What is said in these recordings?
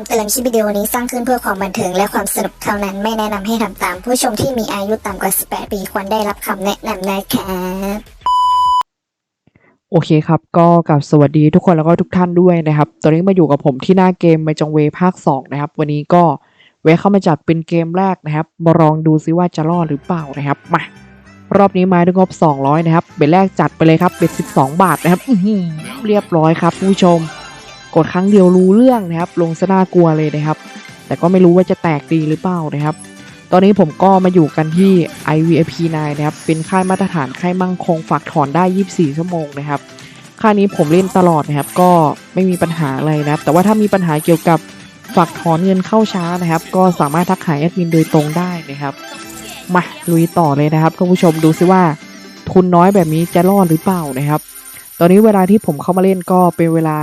ำเตือนคลิปวิดีโอนี้สร้างขึ้นเพื่อความบันเทิงและความสนุกเท่านั้น ไม่แนะนำให้ทำตาม ผู้ชมที่มีอายุต่ำกว่า 18 ปีควรได้รับคำแนะนำนะครับโอเคครับ ก็กับสวัสดีทุกคนแล้วก็ทุกท่านด้วยนะครับ ตอนนี้มาอยู่กับผมที่หน้าเกม m มจงเวภาค 2 นะครับ วันนี้ก็แวะเข้ามาจัดเป็นเกมแรกนะครับ มาลองดูซิว่าจะรอดหรือเปล่านะครับ มารอบนี้มาด้วยงบ 200 นะครับ เบ็ดแรกจัดไปเลยครับ เบ็ด 12 บาทนะครับเรียบร้อยครับผู้ชม กดครั้งเดียวรู้เรื่องนะครับ ลงซะน่ากลัวเลยนะครับ แต่ก็ไม่รู้ว่าจะแตกดีหรือเปล่านะครับ ตอนนี้ผมก็มาอยู่กันที่ IVIP 9นะครับ เป็นค่ายมาตรฐานค่ายมั่งคงฝากถอนได้ 24 ชั่วโมงนะครับ ค่ายนี้ผมเล่นตลอดนะครับ ก็ไม่มีปัญหาอะไรนะครับ แต่ว่าถ้ามีปัญหาเกี่ยวกับฝากถอนเงินเข้าช้านะครับ ก็สามารถทักหาแอดมินโดยตรงได้นะครับ มาลุยต่อเลยนะครับท่านผู้ชมดูซิว่าทุนน้อยแบบนี้จะรอดหรือเปล่านะครับ ตอนนี้เวลาที่ผมเข้ามาเล่นก็เป็นเวลา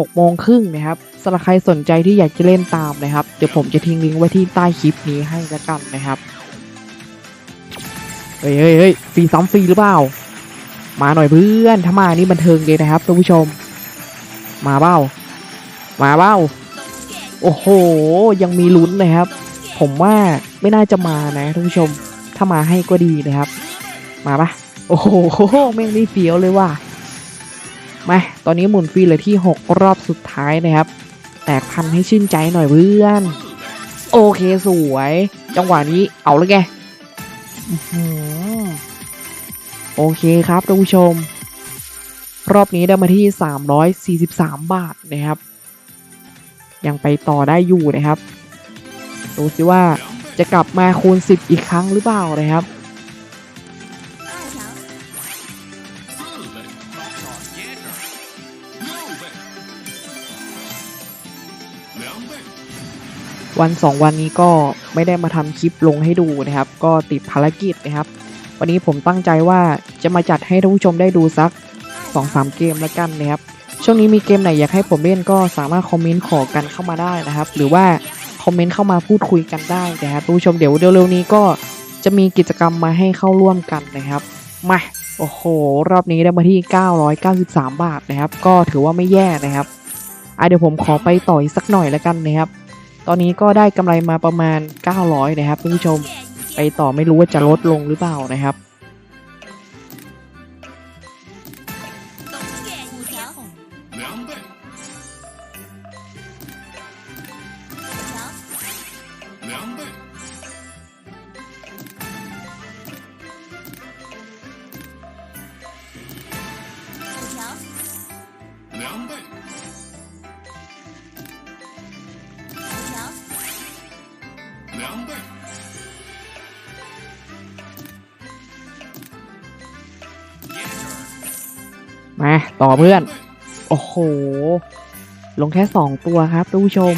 6โมงครึ่งนะครับสำหรับใครสนใจที่อยากจะเล่นตามนะครับ เดี๋ยวผมจะทิ้งลิงก์ไว้ที่ใต้คลิปนี้ให้แล้วกันนะครับเฮ้ยเฮ้ยเฮ้ยฟรีซ้ำฟรีหรือเปล่า มาหน่อยเพื่อนถ้ามานี่บันเทิงเลยนะครับท่านผู้ชม มาเบ้า มาเบ้า โอ้โห ยังมีลุ้นนะครับ ผมว่าไม่น่าจะมานะท่านผู้ชม ถ้ามาให้ก็ดีนะครับ มาปะโอ้โหแม่งไม่เฟี้ยวเลยว่ะ มาตอนนี้หมุนฟรีเลยที่ 6 รอบสุดท้ายนะครับ แตกพันให้ชื่นใจหน่อยเพื่อน โอเคสวย จังหวะนี้เอาเลยแกอื้อหือโอเคครับท่านผู้ชม รอบนี้ได้มาที่ 343 บาทนะครับ ยังไปต่อได้อยู่นะครับ ดูสิว่าจะกลับมาคูณ 10 อีกครั้งหรือเปล่านะครับ วันสองวันนี้ก็ไม่ได้มาทำคลิปลงให้ดูนะครับ ก็ติดภารกิจนะครับ วันนี้ผมตั้งใจว่าจะมาจัดให้ท่านผู้ชมได้ดูสัก2-3เกมแล้วกันนะครับ ช่วงนี้มีเกมไหนอยากให้ผมเล่นก็สามารถคอมเมนต์ขอกันเข้ามาได้นะครับ หรือว่าคอมเมนต์เข้ามาพูดคุยกันได้นะครับท่านผู้ชมเดี๋ยวเร็วๆนี้ก็จะมีกิจกรรมมาให้เข้าร่วมกันนะครับมาโอ้โห รอบนี้ได้มาที่ 993 บาทนะครับ ก็ถือว่าไม่แย่นะครับอะเดี๋ยวผมขอไปต่ออีกสักหน่อยแล้วกันนะครับ ตอนนี้ก็ได้กำไรมาประมาณ 900 นะครับท่านผู้ชม ไปต่อไม่รู้ว่าจะลดลงหรือเปล่านะครับ两倍， มาต่อเพื่อน โอ้โห ลงแค่สองตัวครับทุกผู้ชม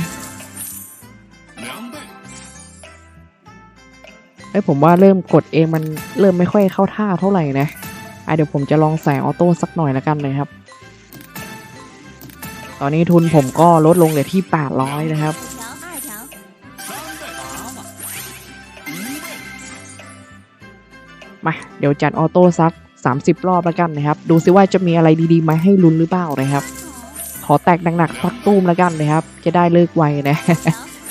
เอ้ยผมว่าเริ่มกดเองมันเริ่มไม่ค่อยเข้าท่าเท่าไหร่นะไอเดี๋ยวผมจะลองแสงออโต้สักหน่อยละกันเลยครับ ตอนนี้ทุนผมก็ลดลงเหลือที่ 800 นะครับ มา เดี๋ยวจัดออโต้ซัก 30 รอบแล้วกันนะครับ ดูซิว่าจะมีอะไรดีๆมาให้ลุ้นหรือเปล่านะครับ ขอแตกหนักๆพักตูมแล้วกันนะครับ จะได้เลิกไวนะ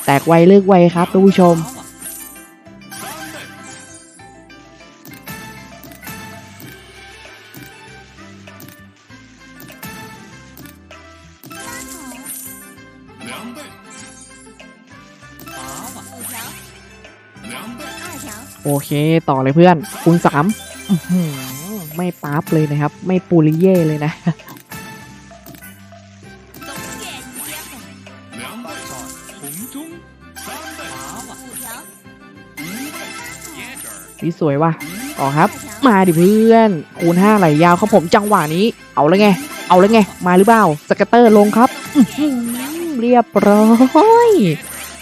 แตกไวเลิกไวครับทุกผู้ชมโอเค ต่อเลยเพื่อน คูณสาม ไม่ปาร์ปเลยนะครับ ไม่ปูริเย่เลยนะนี่สวยว่ะต่อครับ มาดิเพื่อน คูณ5ไหลยาวครับผมจังหวะนี้ เอาแล้ไง เอาแล้ไง มาหรือเปล่า สกัตเตอร์ลงครับ เรียบร้อย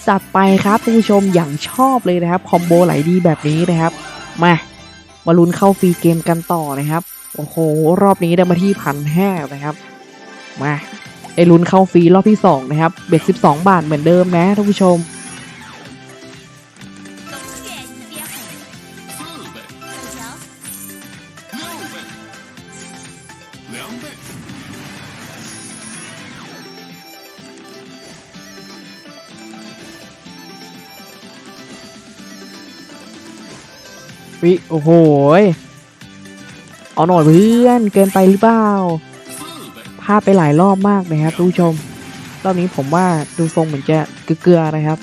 จัดไปครับผู้ชมอย่างชอบเลยนะครับ คอมโบไหลดีแบบนี้นะครับ มา มาลุ้นเข้าฟรีเกมกันต่อนะครับ โอ้โห รอบนี้ได้มาที่พันห้านะครับ มาได้ลุ้นเข้าฟรีรอบที่สองนะครับ เบ็ดสิบสองบาทเหมือนเดิมนะท่านผู้ชม วิโอ้โหเอาหน่อยเพื่อนเกินไปหรือเปล่าพลาดไปหลายรอบมากนะครับทุกชม รอบนี้ผมว่าดูทรงเหมือนจะเกลือๆนะครับ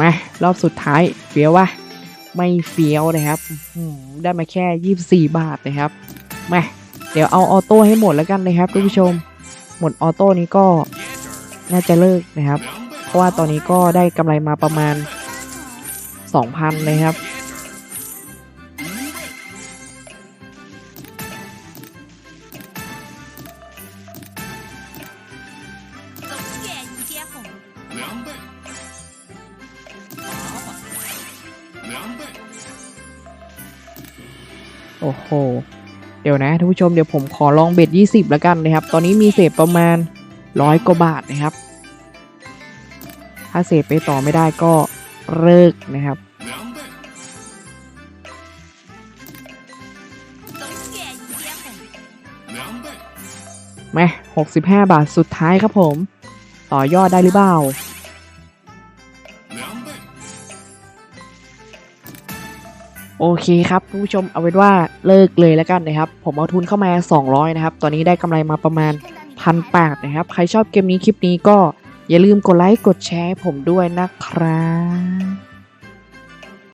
มารอบสุดท้ายเฟี้ยววะไม่เฟี้ยวนะครับได้มาแค่ 24 บาทนะครับมาเดี๋ยวเอาออโต้ให้หมดแล้วกันนะครับทุกผู้ชม หมดออโต้นี้ก็น่าจะเลิกนะครับ เพราะว่าตอนนี้ก็ได้กำไรมาประมาณ 2,000เลยครับ โอ้โห เดี๋ยวนะท่านผู้ชมเดี๋ยวผมขอลองเบ็ด 20 แล้วกันนะครับ ตอนนี้มีเศษประมาณร้อยกว่าบาทนะครับ ถ้าเศษไปต่อไม่ได้ก็เลิกนะครับ มา65บาทสุดท้ายครับผม ต่อยอดได้หรือเปล่า，โอเคครับผู้ชมเอาเป็นว่าเลิกเลยแล้วกันนะครับ ผมเอาทุนเข้ามา 200 นะครับ ตอนนี้ได้กำไรมาประมาณพันแปดนะครับ ใครชอบเกมนี้คลิปนี้ก็อย่าลืมกดไลค์กดแชร์ผมด้วยนะครับ